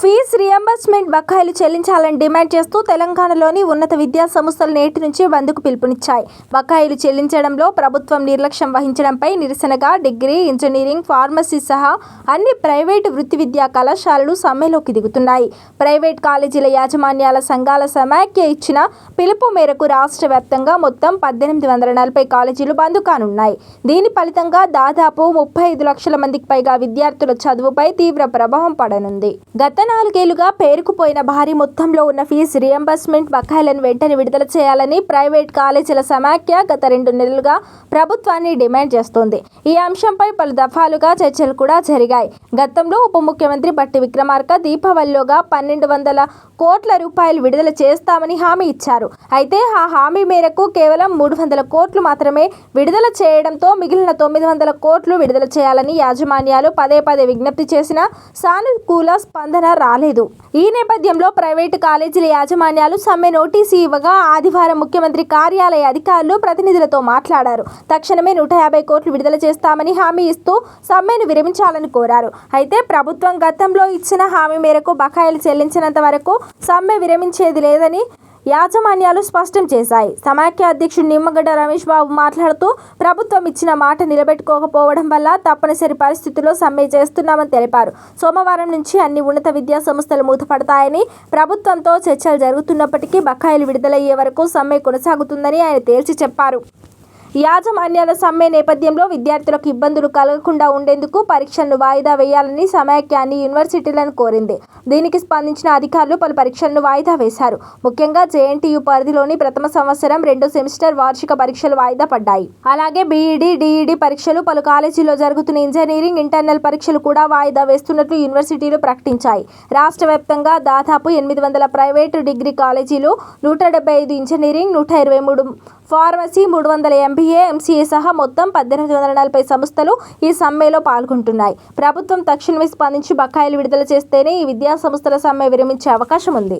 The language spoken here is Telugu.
ఫీజు రియంబర్స్మెంట్ బకాయిలు చెల్లించాలని డిమాండ్ చేస్తూ తెలంగాణలోని ఉన్నత విద్యా సంస్థలు నేటి నుంచి బంద్కు పిలుపునిచ్చాయి. బకాయిలు చెల్లించడంలో ప్రభుత్వం నిర్లక్ష్యం వహించడంపై నిరసనగా డిగ్రీ ఇంజనీరింగ్ ఫార్మసీ సహా అన్ని ప్రైవేటు వృత్తి విద్యా కళాశాలలు సమ్మెలోకి దిగుతున్నాయి. ప్రైవేట్ కాలేజీల యాజమాన్యాల సంఘాల సమాఖ్య ఇచ్చిన పిలుపు మేరకు రాష్ట్ర వ్యాప్తంగా మొత్తం పద్దెనిమిది వందల నలభై కాలేజీలు బంద్ కానున్నాయి. దీని ఫలితంగా దాదాపు ముప్పై ఐదు లక్షల మందికి పైగా విద్యార్థుల చదువుపై తీవ్ర ప్రభావం పడనుంది. గత నాలుగేళ్ళుగా పేరుకుపోయిన భారీ మొత్తంలో ఉన్న ఫీజు రియంబర్స్మెంట్ బకాయిలను వెంటనే విడుదల చేయాలని ప్రైవేట్ కాలేజీల సమాఖ్య గత రెండు నెలలుగా ప్రభుత్వాన్ని డిమాండ్ చేస్తోంది. ఈ అంశంపై పలు దఫాలుగా చర్చలు కూడా జరిగాయి. గతంలో ఉప ముఖ్యమంత్రి బట్టి విక్రమార్క దీపావళిలోగా పన్నెండు వందల కోట్ల రూపాయలు విడుదల చేస్తామని హామీ ఇచ్చారు. అయితే ఆ హామీ మేరకు కేవలం మూడు వందల కోట్లు మాత్రమే విడుదల చేయడంతో మిగిలిన తొమ్మిది వందల కోట్లు విడుదల చేయాలని యాజమాన్యాలు పదే పదే విజ్ఞప్తి చేసిన సానుకూల స్పందన రాలేదు. ఈ నేపథ్యంలో ప్రైవేటు కాలేజీల యాజమాన్యాలు సమ్మె నోటీసు ఇవ్వగా ఆదివారం ముఖ్యమంత్రి కార్యాలయ అధికారులు ప్రతినిధులతో మాట్లాడారు. తక్షణమే నూట యాభై కోట్లు విడుదల చేస్తామని హామీ ఇస్తూ సమ్మెను విరమించాలని కోరారు. అయితే ప్రభుత్వం గతంలో ఇచ్చిన హామీ మేరకు బకాయిలు చెల్లించినంత వరకు సమ్మె విరమించేది లేదని యాజమాన్యాలు స్పష్టం చేశాయి. సమాఖ్య అధ్యక్షుడు నిమ్మగడ్డ రమేష్ బాబు మాట్లాడుతూ ప్రభుత్వం ఇచ్చిన మాట నిలబెట్టుకోకపోవడం వల్ల తప్పనిసరి పరిస్థితుల్లో సమ్మె చేస్తున్నామని తెలిపారు. సోమవారం నుంచి అన్ని ఉన్నత విద్యా సంస్థలు మూతపడతాయని ప్రభుత్వంతో చర్చలు జరుగుతున్నప్పటికీ బకాయిలు విడుదలయ్యే వరకు సమ్మె కొనసాగుతుందని ఆయన తేల్చి చెప్పారు. యాజమాన్యాల సమ్మె నేపథ్యంలో విద్యార్థులకు ఇబ్బందులు కలగకుండా ఉండేందుకు పరీక్షలను వాయిదా వేయాలని సమాఖ్యాన్ని యూనివర్సిటీలను కోరింది. దీనికి స్పందించిన అధికారులు పలు పరీక్షలను వాయిదా వేశారు. ముఖ్యంగా జేఎన్టీయూ పరిధిలోని ప్రథమ సంవత్సరం రెండో సెమిస్టర్ వార్షిక పరీక్షలు వాయిదా పడ్డాయి. అలాగే బీఈడీ డీఈడీ పరీక్షలు పలు కాలేజీల్లో జరుగుతున్న ఇంజనీరింగ్ ఇంటర్నల్ పరీక్షలు కూడా వాయిదా వేస్తున్నట్లు యూనివర్సిటీలు ప్రకటించాయి. రాష్ట్ర వ్యాప్తంగా దాదాపు ఎనిమిది వందల ప్రైవేటు డిగ్రీ కాలేజీలు నూట డెబ్బై ఐదు ఇంజనీరింగ్ నూట ఇరవై మూడు ఫార్మసీ మూడు వందల ఎంబీఏ ఎంసీఏ సహా మొత్తం పద్దెనిమిది వందల నలభై సంస్థలు ఈ సమ్మెలో పాల్గొంటున్నాయి. ప్రభుత్వం తక్షణమే స్పందించి బకాయిలు విడుదల చేస్తేనే ఈ విద్యా సంస్థల సమ్మె విరమించే అవకాశం ఉంది